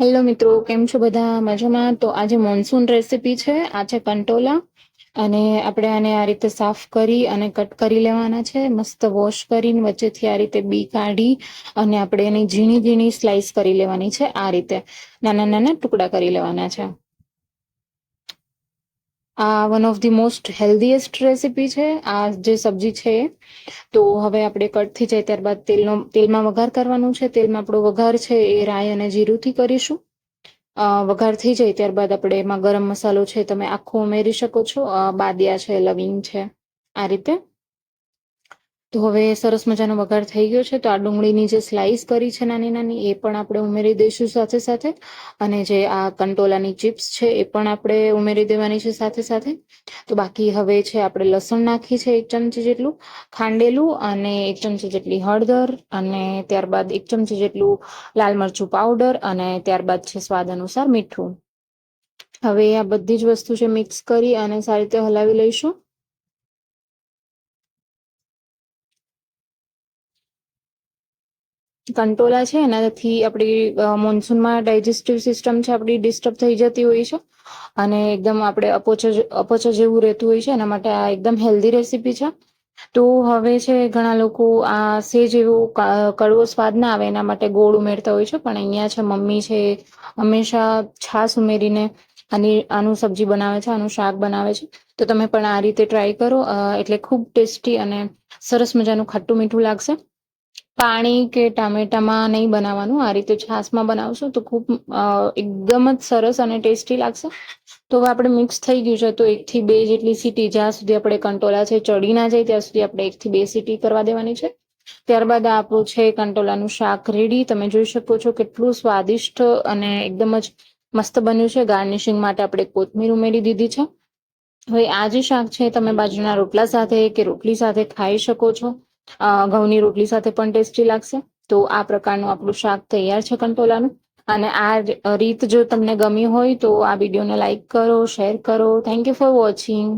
Hello મિત્રો, કેમ છો બધા? મજામાં? તો આજે મોન્સૂન રેસીપી છે, આ છે કંટોલા. અને આપણે આને આ રીતે સાફ કરી અને કટ કરી લેવાના છે. મસ્ત વોશ કરીને વચ્ચેથી આ રીતે બી કાઢી અને આપણે એની ઝીણી ઝીણી સ્લાઇસ કરી લેવાની છે, આ રીતે. નાના નાના ટુકડા કરી લેવાના છે. આ one of the most healthiest recipe છે. આ જે સબ્જી છે તો હવે આપણે કટ થઈ જાય ત્યારબાદ તેલનો, તેલમાં વઘાર કરવાનું છે. તેલમાં આપણો વઘાર છે એ રાઈ અને જીરુંથી કરીશું. વઘાર થઈ જાય ત્યારબાદ આપણે એમાં ગરમ મસાલો છે તમે આખો ઉમેરી શકો છો. બાદિયા છે, લવિંગ છે. આ રીતે તો હવે સરસ મજાનો વઘાર થઈ ગયો છે. તો આ ડુંગળીની જે સ્લાઇસ કરી છે નાની નાની, એ પણ આપણે ઉમેરી દઈશું સાથે સાથે. અને જે આ કંટોલાની ચિપ્સ છે, એ પણ આપણે ઉમેરી દેવાની છે સાથે સાથે. તો બાકી હવે છે, આપણે લસણ નાખી છે એક ચમચી જેટલું, ખાંડેલું અને એક ચમચી જેટલી હળદર અને ત્યારબાદ એક ચમચી જેટલું લાલ મરચું પાવડર અને ત્યારબાદ છે સ્વાદ અનુસાર મીઠું. હવે આ બધી જ વસ્તુ છે મિક્સ કરી અને સારી રીતે હલાવી લઈશું. કંટોલા છે, એનાથી આપણી મોન્સૂનમાં ડાયજેસ્ટિવ સિસ્ટમ છે આપણી ડિસ્ટર્બ થઈ જતી હોય છે. અને એકદમ આપણે અપોચ અપોચ જેવું રહેતું હોય છે, એના માટે આ એકદમ હેલ્ધી રેસીપી છે. તો હવે છે, ઘણા લોકો આ સેજ એવું કડવો સ્વાદ ના આવે, એના માટે ગોળ ઉમેરતા હોય છે, પણ અહીંયા છે, મમ્મી છે, હંમેશા છાશ ઉમેરીને આની, આનું સબ્જી બનાવે છે, આનું શાક બનાવે છે. તો તમે પણ આ રીતે ટ્રાય કરો એટલે ખૂબ ટેસ્ટી અને સરસ મજાનું ખાટું મીઠું લાગશે. પાણી કે ટામેટામાં નહીં બનાવવાનું, આ રીતે છાશમાં બનાવશો તો ખૂબ એકદમ જ સરસ અને ટેસ્ટી લાગશે. તો હવે આપણે મિક્સ થઈ ગયું છે તો એકથી બે જેટલી સીટી જ્યાં સુધી આપણે કંટોલા છે ચડી ના જાય ત્યાં સુધી આપણે એકથી બે સીટી કરવા દેવાની છે. ત્યારબાદ આપણું છે કંટોલાનું શાક રેડી. તમે જોઈ શકો છો કેટલું સ્વાદિષ્ટ અને એકદમ જ મસ્ત બન્યું છે. ગાર્નિશિંગ માટે આપણે કોથમીર ઉમેરી દીધી છે. હવે આ જે શાક છે તમે બાજુના રોટલા સાથે કે રોટલી સાથે ખાઈ શકો છો. ઘઉંની રોટલી સાથે પણ ટેસ્ટી લાગશે. તો આ પ્રકારનું આપણું શાક તૈયાર છે કંટોલાનું. અને આ રીત જો તમને ગમી હોય તો આ વિડીયોને લાઈક કરો, શેર કરો. Thank you for watching